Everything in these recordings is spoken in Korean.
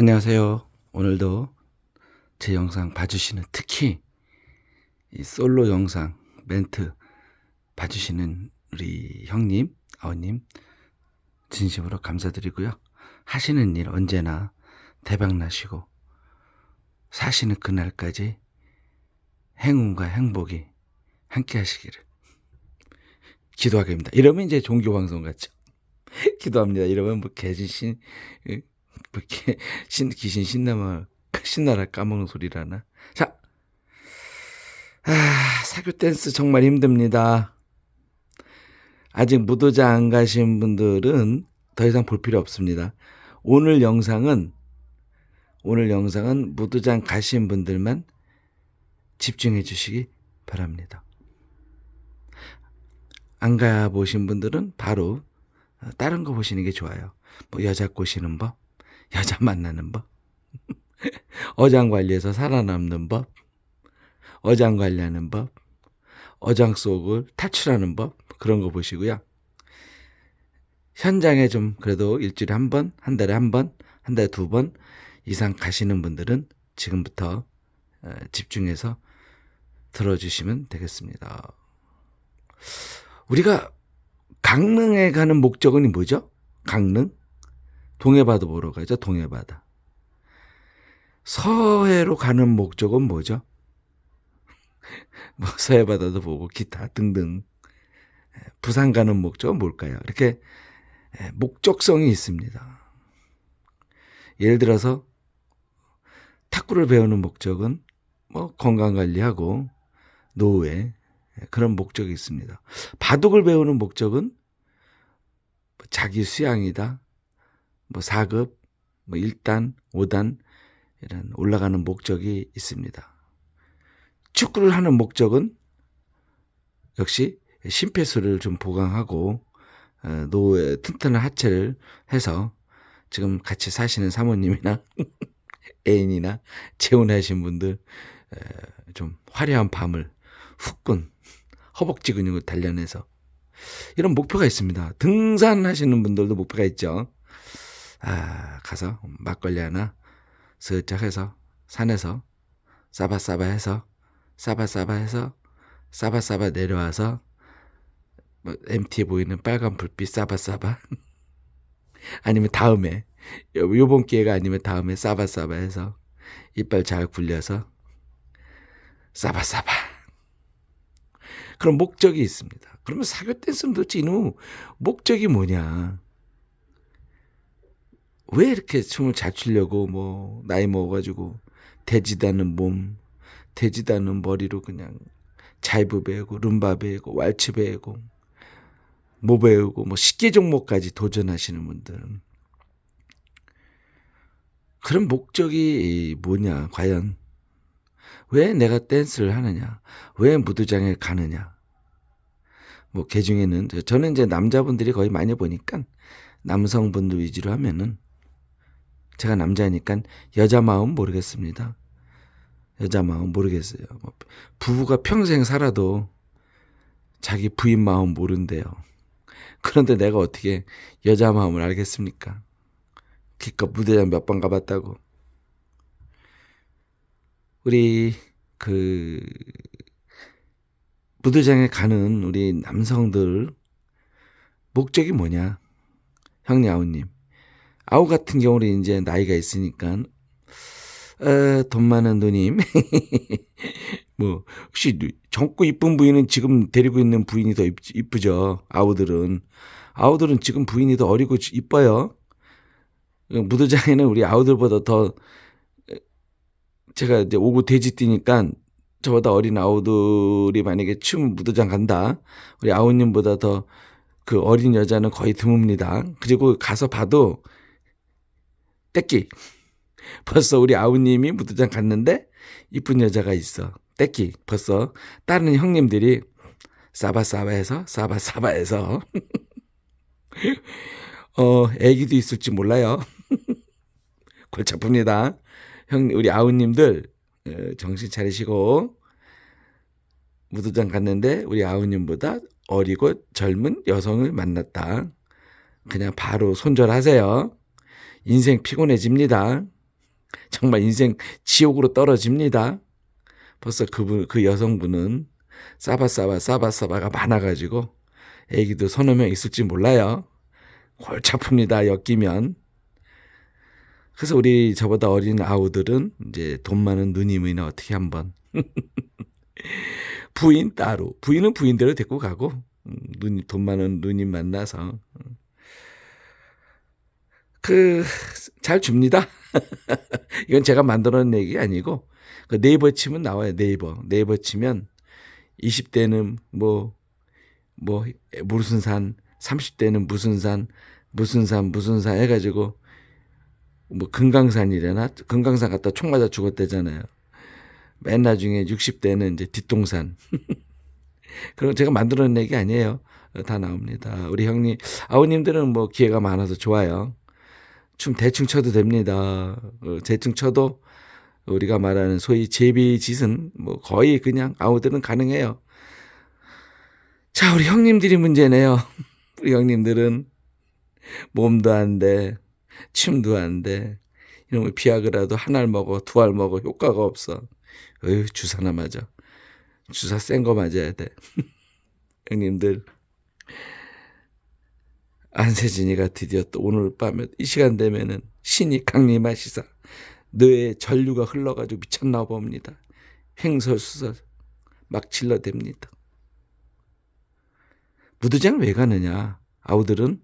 안녕하세요. 오늘도 제 영상 봐주시는 특히 이 솔로 영상 멘트 봐주시는 우리 형님, 아우님 진심으로 감사드리고요. 하시는 일 언제나 대박 나시고 사시는 그날까지 행운과 행복이 함께 하시기를 기도하겠습니다. 이러면 이제 종교 방송 같죠. 기도합니다. 이러면 뭐 개진 뭐 이렇게 신 귀신 신나마 신나라 까먹는 소리라나. 자, 아 사교 댄스 정말 힘듭니다. 아직 무도자 안 가신 분들은 더 이상 볼 필요 없습니다. 오늘 영상은 오늘 영상은 무도장 가신 분들만 집중해 주시기 바랍니다. 안 가보신 분들은 바로 다른 거 보시는 게 좋아요. 뭐 여자 꼬시는 법, 여자 만나는 법, 어장 관리에서 살아남는 법, 어장 관리하는 법, 어장 속을 탈출하는 법 그런 거 보시고요. 현장에 좀 그래도 일주일에 한 번, 한 달에 한 번, 한 달에 두 번 이상 가시는 분들은 지금부터 어, 집중해서 들어주시면 되겠습니다. 우리가 강릉에 가는 목적은 뭐죠? 강릉? 동해바다 보러 가죠. 동해바다. 서해로 가는 목적은 뭐죠? 뭐 서해바다도 보고 기타 등등. 부산 가는 목적은 뭘까요? 이렇게 목적성이 있습니다. 예를 들어서 탁구를 배우는 목적은 뭐 건강 관리하고 노후에 그런 목적이 있습니다. 바둑을 배우는 목적은 자기 수양이다. 뭐 4급, 뭐 1단, 5단 이런 올라가는 목적이 있습니다. 축구를 하는 목적은 역시 심폐수를 좀 보강하고 어, 노후에 튼튼한 하체를 해서 지금 같이 사시는 사모님이나 애인이나 재혼하신 분들 좀 화려한 밤을 훅군 허벅지 근육을 단련해서 이런 목표가 있습니다. 등산하시는 분들도 목표가 있죠. 아, 가서 막걸리 하나 슬쩍 해서 산에서 싸바싸바 해서 싸바싸바 해서 싸바싸바 내려와서 뭐 MT에 보이는 빨간 불빛 싸바싸바 아니면 다음에 요번 기회가 아니면 다음에 싸바싸바 해서 이빨 잘 굴려서 싸바싸바 그런 목적이 있습니다. 그러면 사교 댄스는 도대체 이놈 목적이 뭐냐? 왜 이렇게 춤을 잘 추려고 뭐 나이 먹어가지고 않은 몸, 않은 머리로 그냥 자이브 배우고 룸바 배우고 왈츠 배우고 뭐 배우고 뭐 식기 종목까지 도전하시는 분들은 그런 목적이 뭐냐 과연? 왜 내가 댄스를 하느냐? 왜 무도장에 가느냐? 뭐 개중에는 저는 이제 남자분들이 거의 많이 보니까 남성분들 위주로 하면은 제가 남자니까 여자 마음 모르겠습니다. 여자 마음 모르겠어요. 뭐 부부가 평생 살아도 자기 부인 마음 모른대요. 그런데 내가 어떻게 여자 마음을 알겠습니까? 기껏 무대장 몇 번 가봤다고. 우리 그 무대장에 가는 우리 남성들 목적이 뭐냐? 형님 아우님. 아우 같은 경우는 이제 나이가 있으니까 어, 돈 많은 누님. 뭐 혹시 젊고 이쁜 부인은 지금 데리고 있는 부인이 더 이쁘죠? 아우들은. 아우들은 지금 부인이 더 어리고 이뻐요. 무도장에는 우리 아우들보다 더 제가 이제 오고 돼지 뛰니까 저보다 어린 아우들이 만약에 춤 무도장 간다. 우리 아우님보다 더 그 어린 여자는 거의 드뭅니다. 그리고 가서 봐도 떼끼. 벌써 우리 아우님이 무도장 갔는데 이쁜 여자가 있어. 떼끼. 벌써 다른 형님들이 싸바싸바해서 싸바싸바해서 어 애기도 있을지 몰라요. 골치 아픕니다. 형 우리 아우님들 어, 정신 차리시고 무도장 갔는데 우리 아우님보다 어리고 젊은 여성을 만났다. 그냥 바로 손절하세요. 인생 피곤해집니다. 정말 인생 지옥으로 떨어집니다. 벌써 그분 그 여성분은 싸바싸바 싸바싸바가 많아가지고 애기도 서너 명 있을지 몰라요. 골치 아픕니다. 엮이면. 그래서 우리 저보다 어린 아우들은 이제 돈 많은 누님이나 어떻게 한번 부인 따로 부인은 부인대로 데리고 가고 음, 누님 돈 많은 누님 만나서 그 잘 줍니다. 이건 제가 만들어낸 얘기 아니고 그 네이버 치면 나와요. 네이버 네이버 치면 20대는 뭐뭐 무슨 산, 30대는 무슨 산, 무슨 산, 무슨 산 해가지고 뭐 금강산이래나 금강산 갔다 총 맞아 죽었대잖아요. 맨 나중에 60대는 이제 뒷동산. 그럼 제가 만들어낸 얘기 아니에요. 다 나옵니다. 우리 형님, 아우님들은 뭐 기회가 많아서 좋아요. 춤 대충 춰도 됩니다. 어, 대충 춰도 우리가 말하는 소위 제비짓은 뭐 거의 그냥 아우들은 가능해요. 자, 우리 형님들이 문제네요. 우리 형님들은 몸도 안 돼, 춤도 안 돼. 이놈의 비아그라도 한 알 먹어, 두 알 먹어, 효과가 없어. 어휴, 주사나 맞아. 주사 센 거 맞아야 돼. 형님들. 안세진이가 드디어 또 오늘 밤에 이 시간 되면은 신이 강림하시사 뇌에 전류가 흘러가지고 미쳤나 봅니다. 횡설수설 막 질러댑니다. 무드장을 왜 가느냐? 아우들은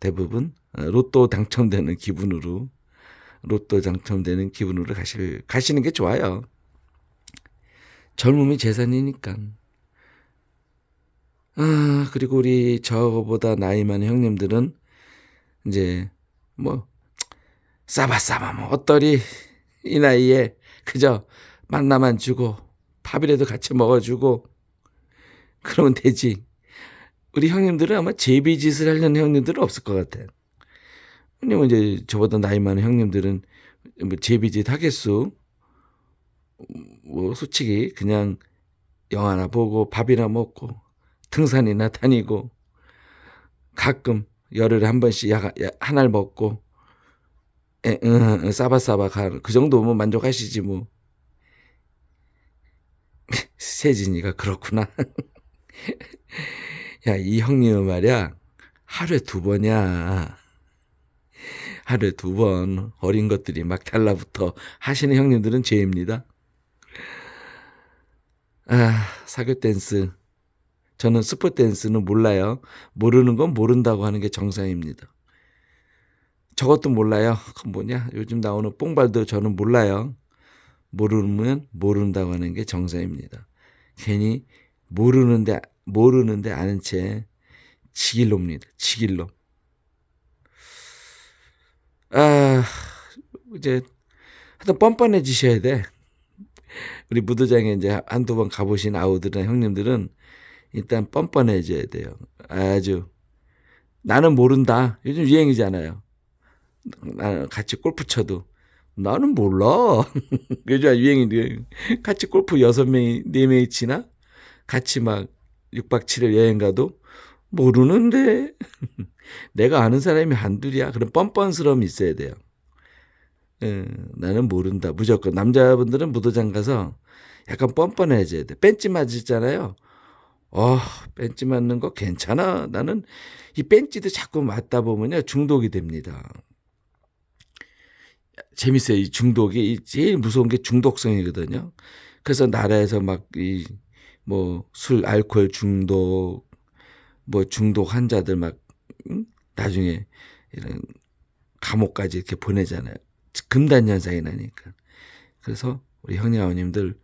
대부분 로또 당첨되는 기분으로 로또 당첨되는 기분으로 가실 가시는 게 좋아요. 젊음이 재산이니까. 아, 그리고 우리 저보다 나이 많은 형님들은 이제 뭐 싸바 싸바 뭐 어떠리 이 나이에 그저 만나만 주고 밥이라도 같이 먹어주고 그러면 되지. 우리 형님들은 아마 제비짓을 하려는 형님들은 없을 것 같아요. 왜냐면 이제 저보다 나이 많은 형님들은 뭐 제비짓 하겠수. 뭐 솔직히 그냥 영화나 보고 밥이나 먹고 등산이나 다니고 가끔 열흘에 한 번씩 한알 먹고 에, 응, 싸바싸바 가그 정도면 만족하시지 뭐. 세진이가 그렇구나. 야 이 형님은 말이야. 하루에 두 번이야. 하루에 두 번 어린 것들이 막 달라붙어 하시는 형님들은 죄입니다. 아 사교 댄스 저는 스포 댄스는 몰라요. 모르는 건 모른다고 하는 게 정상입니다. 저것도 몰라요. 그 뭐냐? 요즘 나오는 뽕발도 저는 몰라요. 모르면 모른다고 하는 게 정상입니다. 괜히 모르는데 모르는데 아는 채 지길놈입니다. 지길놈. 아 이제 하여튼 뻔뻔해지셔야 돼. 우리 무도장에 이제 한두 번 가보신 아우들이나 형님들은 일단 뻔뻔해져야 돼요. 아주 나는 모른다. 요즘 유행이잖아요. 같이 골프 쳐도 나는 몰라. 요즘 유행인데 같이 골프 여섯 명이 네 명이 치나 같이 막 6박 7일 여행 가도 모르는데 내가 아는 사람이 한둘이야. 그런 뻔뻔스러움이 있어야 돼요. 예, 나는 모른다. 무조건 남자분들은 무도장 가서 약간 뻔뻔해져야 돼. 벤치 맞으잖아요. 어, 벤치 맞는 거 괜찮아. 나는 이 벤치도 자꾸 맞다 보면요. 중독이 됩니다. 재밌어요. 이 중독이 제일 무서운 게 중독성이거든요. 그래서 나라에서 막 이 뭐 술, 알코올 중독, 뭐 중독 환자들 막 응? 나중에 이런 감옥까지 이렇게 보내잖아요. 금단 현상이 나니까. 그래서 우리 형님 아버님들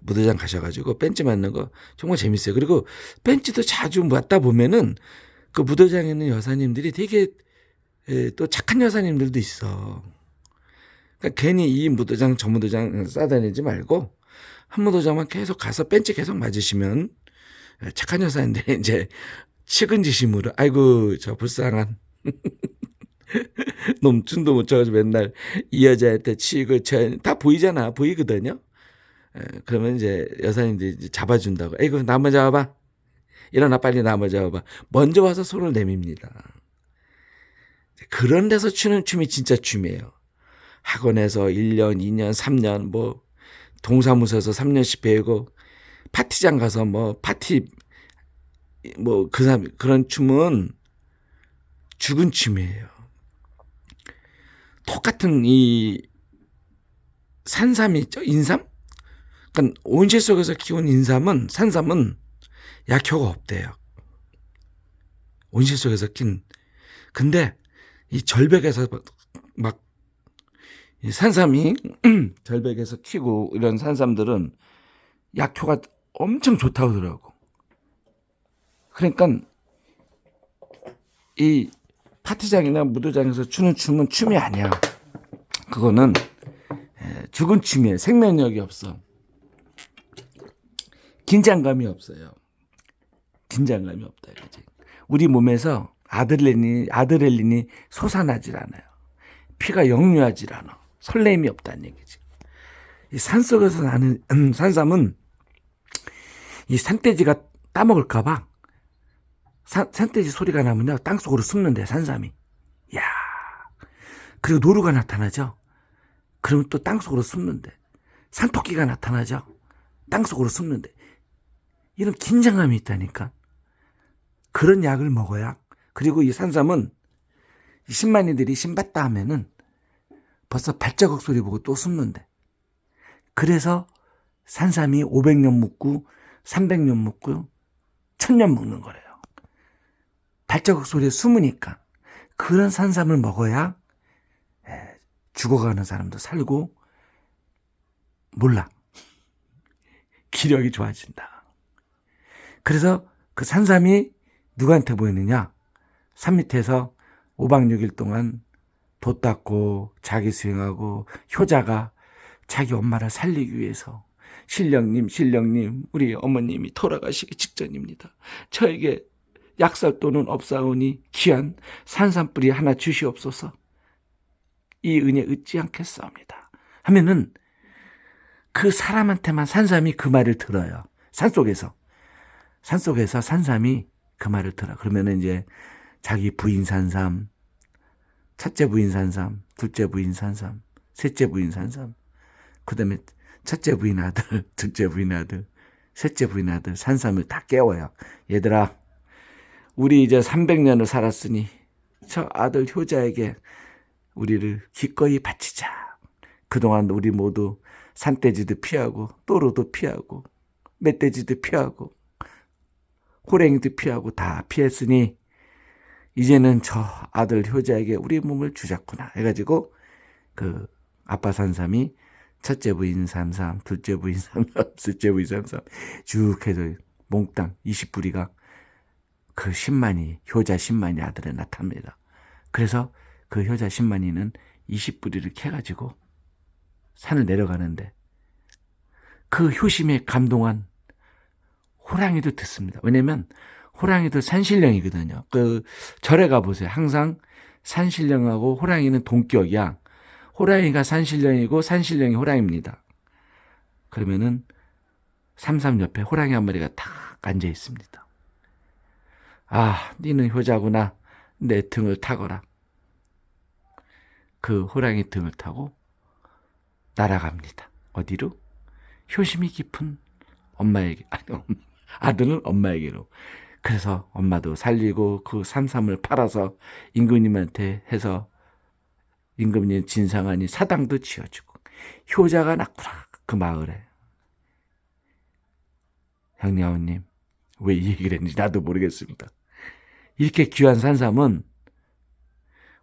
무대장 가셔가지고 벤치 맞는 거 정말 재밌어요. 그리고 벤치도 자주 맞다 보면은 그 무대장에 있는 여사님들이 되게 에, 또 착한 여사님들도 있어. 그러니까 괜히 이 무도장 저 무도장 싸다니지 말고 한 무도장만 계속 가서 벤치 계속 맞으시면 착한 여사님들이 이제 측은지심으로 아이고 저 불쌍한 놈 춤도 못 춰가지고 맨날 이 여자한테 치고 저다 보이잖아 보이거든요. 그러면 이제 여사님들이 잡아준다고. 에이구, 나무 잡아봐. 일어나 빨리 나무 잡아봐. 먼저 와서 손을 내밉니다. 그런 데서 추는 춤이 진짜 춤이에요. 학원에서 1년, 2년, 3년 뭐 동사무소에서 3년씩 배우고 파티장 가서 뭐 파티 뭐 그 사람 그런 춤은 죽은 춤이에요. 똑같은 이 산삼이 있죠. 인삼? 그러니까 온실 속에서 키운 인삼은 산삼은 약효가 없대요. 온실 속에서 킨. 근데 이 절벽에서 막 이 산삼이 절벽에서 키고 이런 산삼들은 약효가 엄청 좋다고 하더라고. 그러니까 이 파티장이나 무도장에서 추는 춤은 춤이 아니야. 그거는 에, 죽은 춤이에요. 생명력이 없어. 긴장감이 없어요. 긴장감이 없다 이거지. 우리 몸에서 아드레날린이 아드레날린이 솟아나질 않아요. 피가 역류하질 않아. 설렘이 없다는 얘기지. 이 산속에서 나는 음, 산삼은 이 산돼지가 따먹을까 봐 산, 산돼지 소리가 나면요 땅속으로 숨는데 산삼이. 야 그리고 노루가 나타나죠. 그러면 또 땅속으로 숨는데 산토끼가 나타나죠. 땅속으로 숨는데 이런 긴장감이 있다니까. 그런 약을 먹어야 그리고 이 산삼은 신만이들이 신봤다 하면은 벌써 발자국 소리 보고 또 숨는데. 그래서 산삼이 500년 묵고 300년 묵고 1000년 먹는 거래요. 발자국 소리에 숨으니까. 그런 산삼을 먹어야 죽어가는 사람도 살고 몰라. 기력이 좋아진다. 그래서 그 산삼이 누구한테 보이느냐? 산 밑에서 5박 6일 동안 돛 닦고 자기 수행하고 효자가 자기 엄마를 살리기 위해서 신령님, 신령님, 우리 어머님이 돌아가시기 직전입니다. 저에게 약살돈은 없사오니 귀한 산삼뿌리 하나 주시옵소서. 이 은혜 잊지 않겠사옵니다. 하면은 그 사람한테만 산삼이 그 말을 들어요. 산 속에서. 산속에서 산삼이 그 말을 들어. 그러면은 이제 자기 부인 산삼, 첫째 부인 산삼, 둘째 부인 산삼, 셋째 부인 산삼, 그 다음에 첫째 부인 아들, 둘째 부인 아들, 셋째 부인 아들 산삼을 다 깨워요. 얘들아, 우리 이제 300년을 살았으니 저 아들 효자에게 우리를 기꺼이 바치자. 그동안 우리 모두 산돼지도 피하고 또로도 피하고 멧돼지도 피하고 호랭이도 피하고 다 피했으니 이제는 저 아들 효자에게 우리 몸을 주자꾸나 해가지고 그 아빠 산삼이 첫째 부인 삼삼, 둘째 부인 삼삼, 셋째 부인 삼삼 쭉 해서 몽땅 20부리가 그 10만이 효자 10만이 아들에 나타납니다. 그래서 그 효자 10만이는 20부리를 캐가지고 산을 내려가는데 그 효심에 감동한 호랑이도 듣습니다. 왜냐면 호랑이도 산신령이거든요. 그 절에 가 보세요. 항상 산신령하고 호랑이는 동격이야. 호랑이가 산신령이고 산신령이 호랑이입니다. 그러면은 삼삼 옆에 호랑이 한 마리가 탁 앉아 있습니다. 아, 니는 효자구나. 내 등을 타거라. 그 호랑이 등을 타고 날아갑니다. 어디로? 효심이 깊은 엄마에게, 아니, 아들은 엄마에게로. 그래서 엄마도 살리고 그 산삼을 팔아서 임금님한테 해서 임금님 진상하니 사당도 지어주고 효자가 났구나 그 마을에 형님 아우님 왜 이 얘기를 했는지 나도 모르겠습니다. 이렇게 귀한 산삼은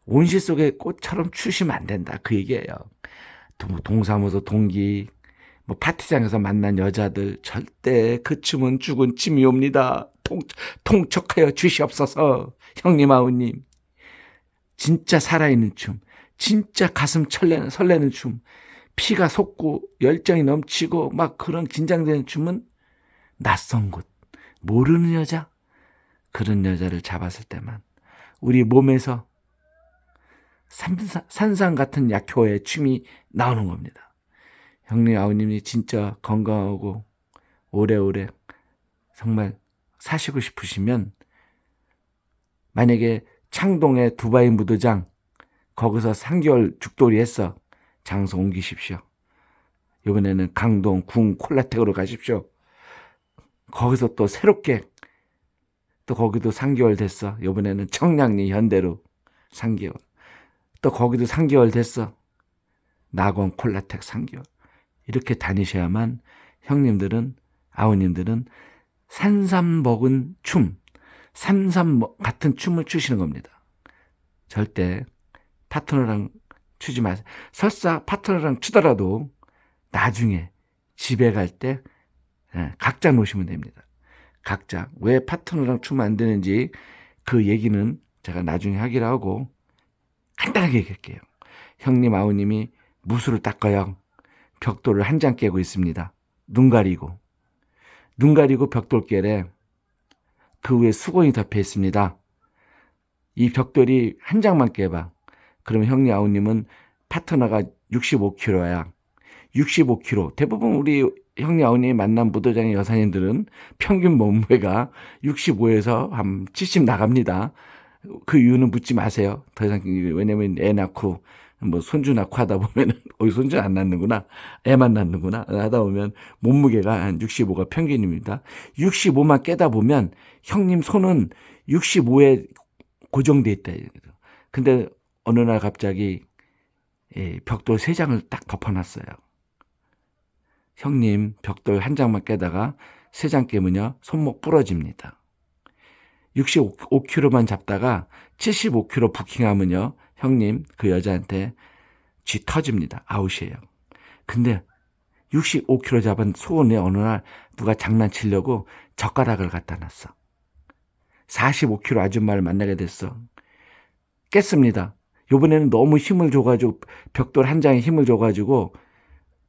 온실 속의 꽃처럼 추시면 안 된다 그 얘기예요. 동사무소 동기 뭐 파티장에서 만난 여자들 절대 그 춤은 죽은 춤이 옵니다. 통, 통촉하여 주시옵소서. 형님 아우님. 진짜 살아있는 춤. 진짜 가슴 철레는, 설레는 춤. 피가 솟고 열정이 넘치고 막 그런 긴장되는 춤은 낯선 곳. 모르는 여자. 그런 여자를 잡았을 때만 우리 몸에서 산산 같은 약효의 춤이 나오는 겁니다. 형님 아버님이 진짜 건강하고 오래오래 정말 사시고 싶으시면 만약에 창동의 두바이 무도장 거기서 3개월 죽돌이 했어. 장소 옮기십시오. 이번에는 강동 궁 콜라텍으로 가십시오. 거기서 또 새롭게 또 거기도 3개월 됐어. 이번에는 청량리 현대로 3개월. 또 거기도 3개월 됐어. 낙원 콜라텍 3개월. 이렇게 다니셔야만 형님들은 아우님들은 산삼 먹은 춤, 삼삼 먹- 같은 춤을 추시는 겁니다. 절대 파트너랑 추지 마세요. 설사 파트너랑 추더라도 나중에 집에 갈때 예, 각자 놓으시면 됩니다. 각자 왜 파트너랑 추면 안 되는지 그 얘기는 제가 나중에 하기로 하고 간단하게 얘기할게요. 형님 아우님이 무술을 닦아요. 벽돌을 한 장 깨고 있습니다. 눈 가리고 눈 가리고 벽돌결에 그 위에 수건이 덮여 있습니다. 이 벽돌이 한 장만 깨봐. 그러면 형님 아우님은 파트너가 65kg야. 65kg. 대부분 우리 형님 아우님이 만난 무도장의 여사님들은 평균 몸무게가 65에서 한 70 나갑니다. 그 이유는 묻지 마세요. 더 이상 왜냐면 애 낳고 뭐 손주 낳고 하다 보면은 어이 손주 안 낳는구나. 애만 낳는구나. 하다 보면 몸무게가 한 65가 평균입니다. 65만 깨다 보면 형님 손은 65에 고정돼 있다. 근데 어느 날 갑자기 예, 벽돌 세 장을 딱 덮어놨어요. 형님 벽돌 한 장만 깨다가 세 장 깨면요 손목 부러집니다. 65kg만 잡다가 75kg 부킹하면요 형님 그 여자한테 쥐 터집니다. 아웃이에요. 근데 65kg 잡은 소원에 어느 날 누가 장난치려고 젓가락을 갖다 놨어. 45kg 아줌마를 만나게 됐어. 깼습니다. 요번에는 너무 힘을 줘가지고 벽돌 한 장에 힘을 줘가지고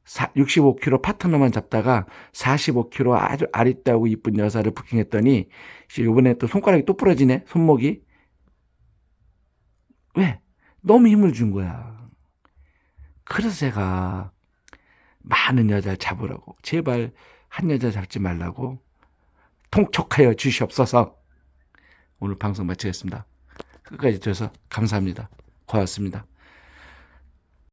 65kg 파트너만 잡다가 45kg 아주 아리따고 이쁜 여사를 부킹했더니 요번에 또 손가락이 또 부러지네 손목이 왜? 너무 힘을 준 거야. 그래서 제가 많은 여자를 잡으라고 제발 한 여자 잡지 말라고 통촉하여 주시옵소서. 오늘 방송 마치겠습니다. 끝까지 들어서 감사합니다. 고맙습니다.